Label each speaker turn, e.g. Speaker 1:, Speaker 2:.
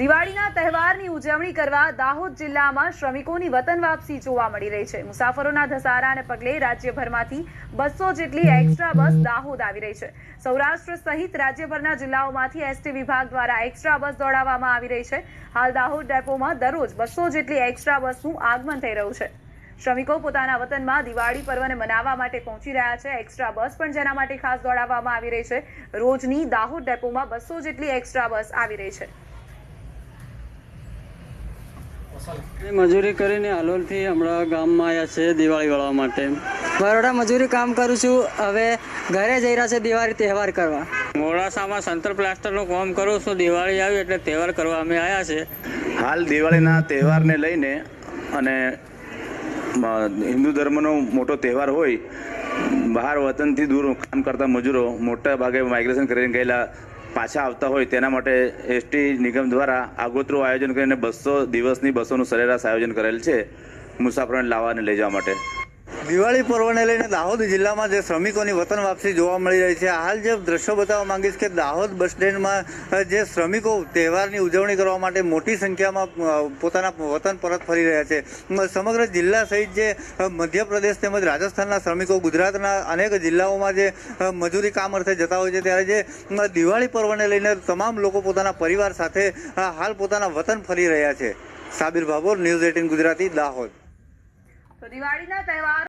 Speaker 1: દિવાળીના તહેવારની ઉજવણી કરવા દાહોદ જિલ્લામાં શ્રમિકોની વતન વાપસી જોવા મળી રહી છે. મુસાફરોના ધસારાને પગલે રાજ્યભરમાંથી બસો જેટલી એક્સ્ટ્રા બસ દાહોદ આવી રહી છે. સૌરાષ્ટ્ર સહિત રાજ્યભરના જિલ્લાઓમાંથી એસટી વિભાગ દ્વારા એક્સ્ટ્રા બસ દોડાવવામાં આવી રહી છે. હાલ દાહોદ ડેપોમાં દરરોજ બસો જેટલી એક્સ્ટ્રા બસનું આગમન થઈ રહ્યું છે. શ્રમિકો પોતાના વતનમાં દિવાળી પર્વને મનાવવા માટે પહોંચી રહ્યા છે. એક્સ્ટ્રા બસ પણ જેના માટે ખાસ દોડાવવામાં આવી રહી છે. રોજની દાહોદ ડેપોમાં બસો જેટલી એક્સ્ટ્રા બસ આવી રહી છે.
Speaker 2: મજૂરી કરીને હાલોલથી હમણાં ગામમાં આવ્યા છે દિવાળી વળવા માટે.
Speaker 3: બરોડા મજૂરી કામ કરું છું. હવે ઘરે જઈ રહ્યા છે દિવાળી તહેવાર કરવા.
Speaker 2: મોડાસામાં સંતર પ્લાસ્ટરનું કામ કરું છું. દિવાળી આવી એટલે તહેવાર કરવા અમે આવ્યા છે.
Speaker 4: હાલ દિવાળીના તહેવારને લઈને અને હિન્દુ ધર્મનો મોટો તહેવાર હોય બહાર વતનથી દૂર કામ કરતા મજૂરો મોટા ભાગે માઇગ્રેશન કરીને ગયેલા પાછા આવતા હોય તેના માટે એસટી નિગમ દ્વારા આગોતરું આયોજન કરીને બસો દિવસની બસોનું સરેરાશ આયોજન કરેલ છે મુસાફરોને લાવવા અને લઈ જવા માટે.
Speaker 5: દિવાળી પર્વને લઈને દાહોદ જિલ્લામાં જે શ્રમિકોની વતન વાપસી જોવા મળી રહી છે, હાલ જે દ્રશ્યો બતાવવા માંગીશ કે દાહોદ બસ સ્ટેન્ડમાં જે શ્રમિકો તહેવારની ઉજવણી કરવા માટે મોટી સંખ્યામાં પોતાના વતન પરત ફરી રહ્યા છે. સમગ્ર જિલ્લા સહિત જે મધ્યપ્રદેશ તેમજ રાજસ્થાનના શ્રમિકો, ગુજરાતના અનેક જિલ્લાઓમાં જે મજૂરી કામ અર્થે જતા હોય છે, ત્યારે જે દિવાળી પર્વને લઈને તમામ લોકો પોતાના પરિવાર સાથે હાલ પોતાના વતન ફરી રહ્યા છે. Sabir Bhabhor, News eighteen Gujarati, Dahod.
Speaker 1: દિવાળીના તહેવાર